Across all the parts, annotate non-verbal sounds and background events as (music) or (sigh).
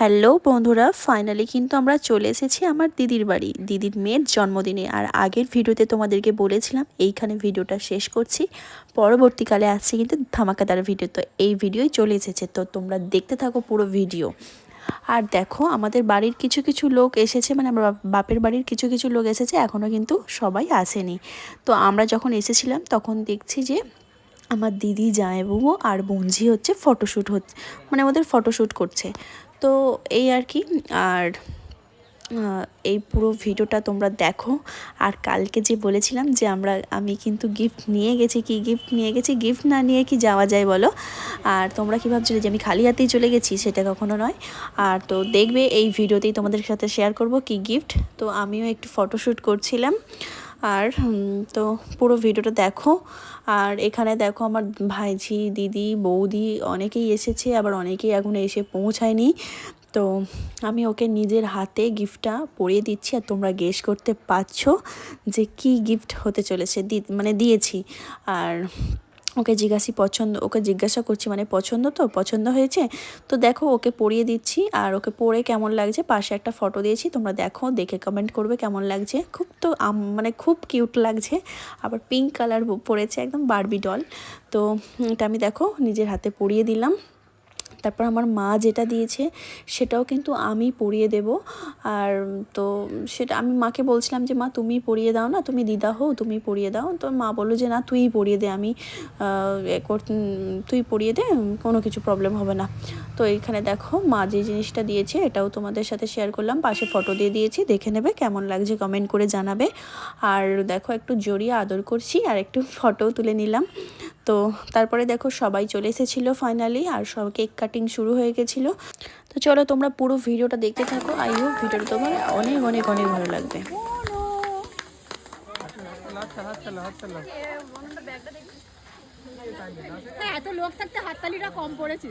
Hello বন্ধুরা finally কিন্তু আমরা চলে এসেছি আমার দিদির বাড়ি, দিদির মেয়ের জন্মদিনে। আর আগের ভিডিওতে তোমাদেরকে বলেছিলাম, এইখানে ভিডিওটা শেষ করছি। পরবর্তীকালে আসছে কিন্তু ধামাকাদার ভিডিও, তো এই ভিডিওই চলে এসেছে। তো তোমরা দেখতে থাকো পুরো ভিডিও। আর দেখো, আমাদের বাড়ির কিছু কিছু লোক এসেছে মানে আমার বাপের বাড়ির কিছু কিছু লোক এসেছে এখনও কিন্তু সবাই আসেনি। তো আমরা যখন এসেছিলাম, তখন দেখছি যে আমার দিদি জামাইবাবু আর বোনঝি হচ্ছে ফটোশ্যুট হচ্ছে মানে আমাদের ফটোশ্যুট করছে। তো এই আর কি, আর এই পুরো ভিডিওটা তোমরা দেখো। আর কালকে যে বলেছিলাম যে আমরা, আমি কিন্তু গিফট নিয়ে গেছি কি গিফট নিয়ে গেছি গিফট না নিয়ে কি যাওয়া যায় বলো? আর তোমরা কী ভাবছিলে যে আমি খালি হাতেই চলে গেছি? সেটা কখনো নয়। আর তো দেখবে এই ভিডিওতেই তোমাদের সাথে শেয়ার করব কি গিফট তো আমিও একটু ফটোশ্যুট করছিলাম। আর তো পুরো ভিডিওটা দেখো। আর এখানে দেখো আমার ভাইঝি, দিদি, বৌদি অনেকেই এসেছে, আবার অনেকেই এখন এসে পৌঁছায়নি। তো আমি ওকে নিজের হাতে গিফটটা পরিয়ে দিচ্ছি আর তোমরা গেস করতে পারছ যে কি গিফট হতে চলেছে মানে দিয়েছি। আর ওকে জিজ্ঞাসি, পছন্দ, ওকে জিজ্ঞাসা করছি মানে পছন্দ তো? পছন্দ হয়েছে? তো দেখো, ওকে পরিয়ে দিচ্ছি আর ওকে পরে কেমন লাগছে, পাশে একটা ফটো দিয়েছি, তোমরা দেখো, দেখে কমেন্ট করবে কেমন লাগছে। খুব তো মানে খুব কিউট লাগছে, আবার পিঙ্ক কালার পরেছে একদম বারবি ডল তো এটা আমি দেখো, নিজের হাতে পরিয়ে দিলাম। তারপর আমার মা যেটা দিয়েছে সেটাও কিন্তু আমি পরিয়ে দেব। আর তো সেটা আমি মাকে বলছিলাম যে, মা, তুমি পরিয়ে দাও না, তুমি দিদা হও, তুমি পরিয়ে দাও। তো মা বলল যে, না, তুই পরিয়ে দে, আমি তুই পরিয়ে দে কোনো কিছু প্রবলেম হবে না। তো এইখানে দেখো মা যে জিনিসটা দিয়েছে এটাও তোমাদের সাথে শেয়ার করলাম। পাশে ফটো দিয়ে দিয়েছি, দেখে নেবে কেমন লাগছে কমেন্ট করে জানাবে। আর দেখো একটু জড়িয়ে আদর করছি, আর একটু (laughs) ফটোও তুলে নিলাম। তো তারপরে দেখো সবাই চলে এসেছিল ফাইনালি আর সব কেক শুরু হয়ে গেছিল। তো চলো তোমরা পুরো ভিডিওটা দেখতে থাকো। আই হোপ ভিডিওটা তোমার অনেক অনেক অনেক ভালো লাগবে। হ্যাঁ, এত লোক থাকতে হাততালিটা কম পড়েছে।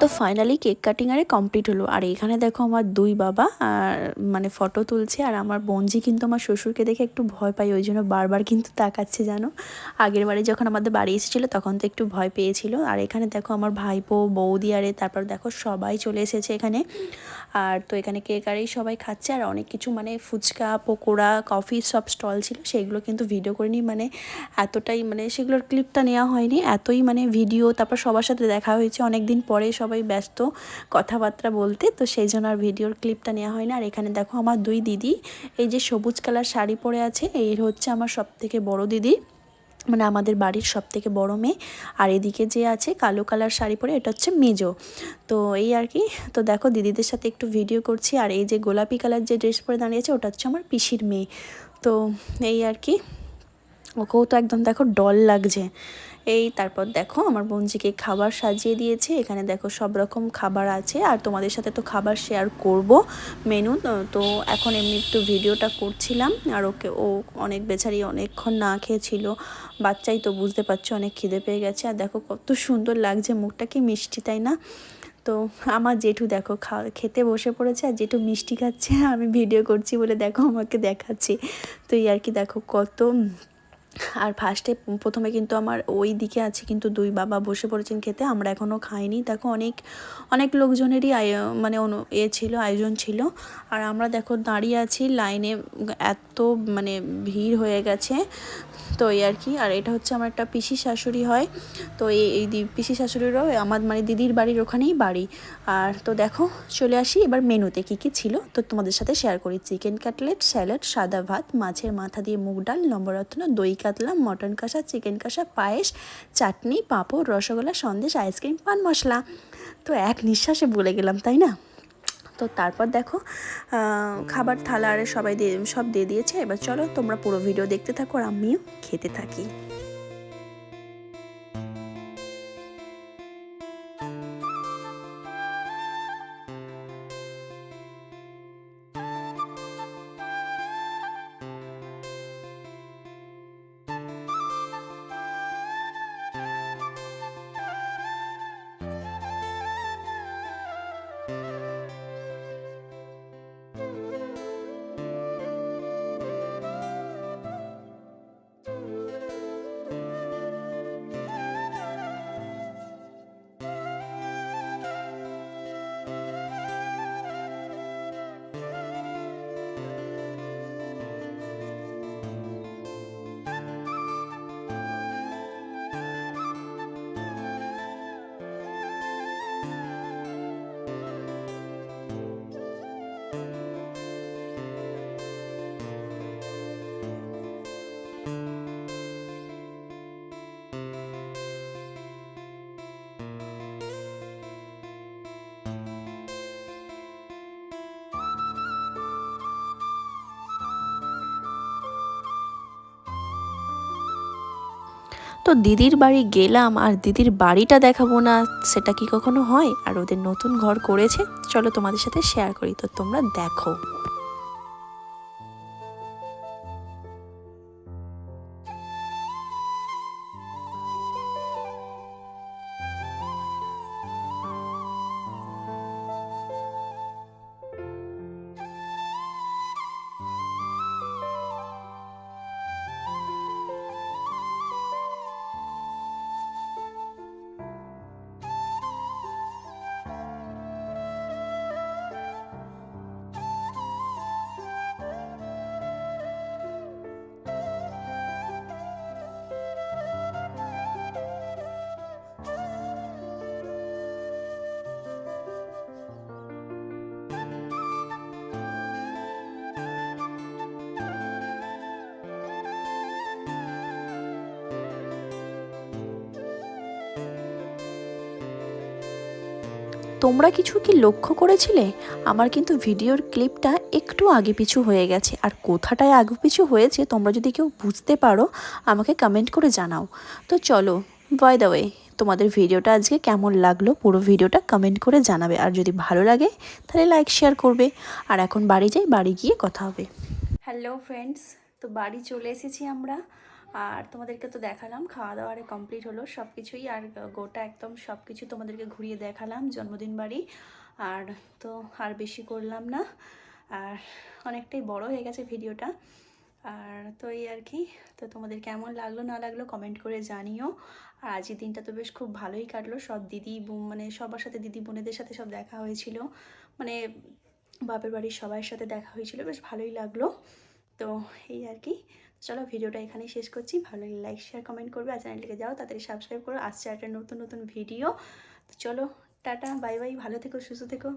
তো ফাইনালি কেক কাটিং আরে কমপ্লিট হলো। আর এখানে দেখো আমার দুই বাবা, আর মানে ফটো তুলছে, আর আমার বোনজি কিন্তু আমার শ্বশুরকে দেখে একটু ভয় পাই ওই জন্য বারবার কিন্তু তাকাচ্ছে জানো? আগের বাড়ি যখন আমাদের বাড়ি এসেছিল, তখন তো একটু ভয় পেয়েছিল। আর এখানে দেখো আমার ভাইপো, বৌদি, আরে তারপর দেখো সবাই চলে এসেছে এখানে। আর তো এখানে কেক আরেই সবাই খাচ্ছে, আর অনেক কিছু মানে ফুচকা, পকোড়া কফি সব স্টল ছিল, সেগুলো কিন্তু ভিডিও করে করিনি। মানে এতটাই মানে সেগুলোর ক্লিপটা নেওয়া হয়নি, এতই মানে ভিডিও তারপর সবার সাথে দেখা হয়েছে। অনেক দিন পরে সবাই ব্যস্ত কথাবার্তা বলতে, তো সেই জন্য আর ভিডিওর ক্লিপটা নেওয়া হয় না আর এখানে দেখো আমার দুই দিদি, এই যে সবুজ কালার শাড়ি পরে আছে এই হচ্ছে আমার সব থেকে বড় দিদি মানে আমাদের বাড়ির সব থেকে বড়ো মেয়ে। আর এদিকে যে আছে কালো কালার শাড়ি পরে, এটা হচ্ছে মেজো। তো এই আর কি, তো দেখো দিদিদের সাথে একটু ভিডিও করছি। আর এই যে গোলাপি কালার যে ড্রেস পরে দাঁড়িয়েছে ওটা হচ্ছে আমার পিসির মেয়ে। তো এই আর কি, ওকেও তো একদম দেখো ডল লাগছে। এই, তারপর দেখো আমার বোনজিকে খাবার সাজিয়ে দিয়েছে, এখানে দেখো সব রকম খাবার আছে। আর তোমাদের সাথে তো খাবার শেয়ার করব মেনু তো এখন এমনি একটু ভিডিওটা করছিলাম। আর ওকে, ও অনেক বেচারি অনেকক্ষণ না খেয়েছিল। বাচ্চাই তো বুঝতে পারছ, অনেক খিদে পেয়ে গেছে। আর দেখো কত সুন্দর লাগছে, মুখটা কি মিষ্টি, তাই না? তো আমার জেঠু দেখো খা, খেতে বসে পড়েছে। আর জেঠু মিষ্টি খাচ্ছে, আমি ভিডিও করছি বলে দেখো আমাকে দেখাচ্ছে। তো এই আর কি দেখো কত আর ফার্স্টে প্রথমে কিন্তু আমার ওই দিকে আছে কিন্তু দুই বাবা বসে পড়েছেন খেতে, আমরা এখনও খাইনি। দেখো অনেক অনেক লোকজনেরই মানে এ ছিল, আয়োজন ছিল। আর আমরা দেখো দাঁড়িয়ে আছি লাইনে এত মানে ভিড় হয়ে গেছে। তো এই আর কি, আর এটা হচ্ছে আমার একটা পিসি শাশুড়ি হয়। তো এই এই পিসি শাশুড়িরও, আমার মানে দিদির বাড়ির ওখানেই বাড়ি। আর তো দেখো, চলে আসি, এবার মেনুতে কী কী ছিল? তো তোমাদের সাথে শেয়ার করি। চিকেন কাটলেট স্যালাড সাদা ভাত, মাছের মাথা দিয়ে মুগ ডাল নম্বরত্ন দই কাতলা মটন কষা, চিকেন কষা, পায়েস, চাটনি, পাঁপড়, রসগোল্লা, সন্দেশ, আইসক্রিম, পান মশলা। তো এক নিঃশ্বাসে বলে গেলাম, তাই না? তো তারপর দেখো খাবার থালা আরে সবাই দিয়ে, সব দিয়ে দিয়েছে। এবার চলো তোমরা পুরো ভিডিও দেখতে থাকো আর আমিও খেতে থাকি। তো দিদির বাড়ি গেলাম, আর দিদির বাড়িটা দেখাবো না, সেটা কি কখনো হয়? আর ওদের নতুন ঘর করেছে, চলো তোমাদের সাথে শেয়ার করি, তো তোমরা দেখো। তোমরা কিছু কি লক্ষ্য করেছিলে? আমার কিন্তু ভিডিওর ক্লিপটা একটু আগে পিছু হয়ে গেছে। আর কোথাটায় আগে পিছু হয়েছে, তোমরা যদি কেউ বুঝতে পারো, আমাকে কমেন্ট করে জানাও। তো চলো বাই দ্য ওয়ে তোমাদের ভিডিওটা আজকে কেমন লাগল পুরো ভিডিওটা কমেন্ট করে জানাবে। আর যদি ভালো লাগে, তাহলে লাইক শেয়ার করবে। আর এখন বাড়ি যাই, বাড়ি গিয়ে কথা হবে। হ্যালো ফ্রেন্ডস তো বাড়ি চলে এসেছি আমরা। আর তোমাদেরকে তো দেখালাম খাওয়া দাওয়ারে কমপ্লিট হলো সব কিছুই আর গোটা একদম সব কিছু তোমাদেরকে ঘুরিয়ে দেখালাম, জন্মদিন বাড়ি। আর তো আর বেশি করলাম না, আর অনেকটাই বড় হয়ে গেছে ভিডিওটা। আর তো এই আর কি, তো তোমাদের কেমন লাগল না লাগল কমেন্ট করে জানিও। আর আজকের দিনটা তো বেশ খুব ভালোই কাটলো, সব দিদি মানে সবার সাথে দিদি বোনেদের সাথে সব দেখা হয়েছিল। মানে বাপের বাড়ির সবার সাথে দেখা হয়েছিল, বেশ ভালোই লাগল। তো এই আর কি। চলো ভিডিওটা এখানেই শেষ করছি। ভালো লাগলে লাইক শেয়ার কমেন্ট করবে। আর চ্যানেলটিকে যাও, তাড়াতাড়ি সাবস্ক্রাইব করো। আসছে একটা নতুন নতুন ভিডিও তো চলো, টাটা বাই বাই ভালো থেকো, সুস্থ থেকো।